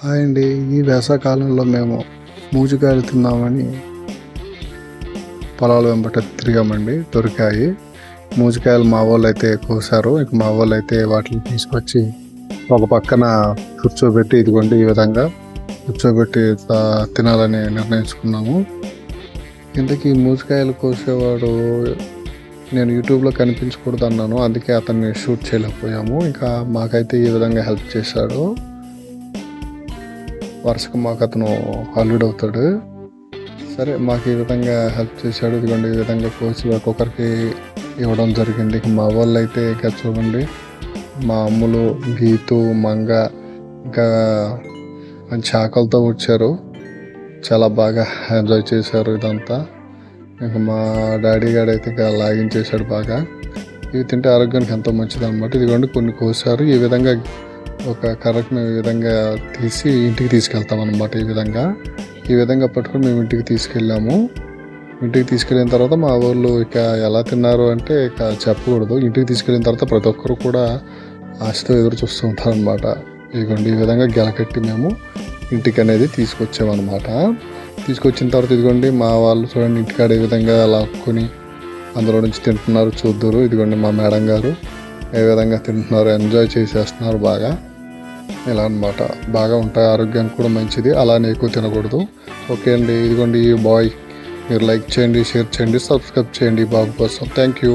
Hi అండి. ఈ వేసవకాలంలో మేము మూజికాయలు తిందామని పొలాల వెంబట తిరిగామండి. దొరికాయి. మూజికాయలు మా వాళ్ళు అయితే కోసారు. ఇక మా వాళ్ళు అయితే వాటిని తీసుకొచ్చి ఒక పక్కన కూర్చోబెట్టి ఇదిగోండి ఈ విధంగా కూర్చోబెట్టి తినాలని నిర్ణయించుకున్నాము. ఇంతకీ మూజికాయలు కోసేవాడు నేను యూట్యూబ్లో కనిపించకూడదు అన్నాను అందుకే అతన్ని షూట్ చేయలేకపోయాము. ఇంకా మాకైతే ఈ విధంగా హెల్ప్ చేశాడు. వరుసకు మాకు అతను అల్లుడు అవుతాడు. సరే మాకు ఈ విధంగా హెల్ప్ చేశాడు. ఇదిగోండి ఈ విధంగా కోసి ఒక్కొక్కరికి ఇవ్వడం జరిగింది. మా వాళ్ళు అయితే ఇంకా చూడండి మా అమ్ములు గీతు మంగ ఇంకా చాకలతో వచ్చారు. చాలా బాగా ఎంజాయ్ చేశారు ఇదంతా. ఇంకా మా డాడీ గారు అయితే ఇంకా లాగించేశాడు బాగా. ఇవి తింటే ఆరోగ్యానికి ఎంతో మంచిది అనమాట ఇదిగోండి కొన్ని కోసారు. ఈ విధంగా ఒక కర్రకు మేము ఈ విధంగా తీసి ఇంటికి తీసుకెళ్తాం అనమాట ఈ విధంగా. ఈ విధంగా పట్టుకొని మేము ఇంటికి తీసుకెళ్ళాము. ఇంటికి తీసుకెళ్ళిన తర్వాత మా వాళ్ళు ఇక ఎలా తిన్నారు అంటే ఇక చెప్పకూడదు. ఇంటికి తీసుకెళ్ళిన తర్వాత ప్రతి ఒక్కరు కూడా ఆశతో ఎదురు చూస్తూ అనమాట ఇదిగోండి ఈ విధంగా గెలకట్టి మేము ఇంటికి అనేది తీసుకొచ్చామన్నమాట. తీసుకొచ్చిన తర్వాత ఇదిగోండి మా వాళ్ళు చూడండి ఇంటికాడ ఈ విధంగా లాక్కొని అందులో నుంచి తింటున్నారు చూద్దరు. ఇదిగోండి మా మేడం గారు ఏ విధంగా తింటున్నారు ఎంజాయ్ చేసేస్తున్నారు బాగా. ఇలా అన్నమాట. బాగా ఉంటాయి ఆరోగ్యానికి కూడా మంచిది. అలానే ఎక్కువ తినకూడదు. ఓకే అండి ఇదిగోండి ఈ బాయ్ మీరు లైక్ చేయండి షేర్ చేయండి సబ్స్క్రైబ్ చేయండి బాబు కోసం. Thank you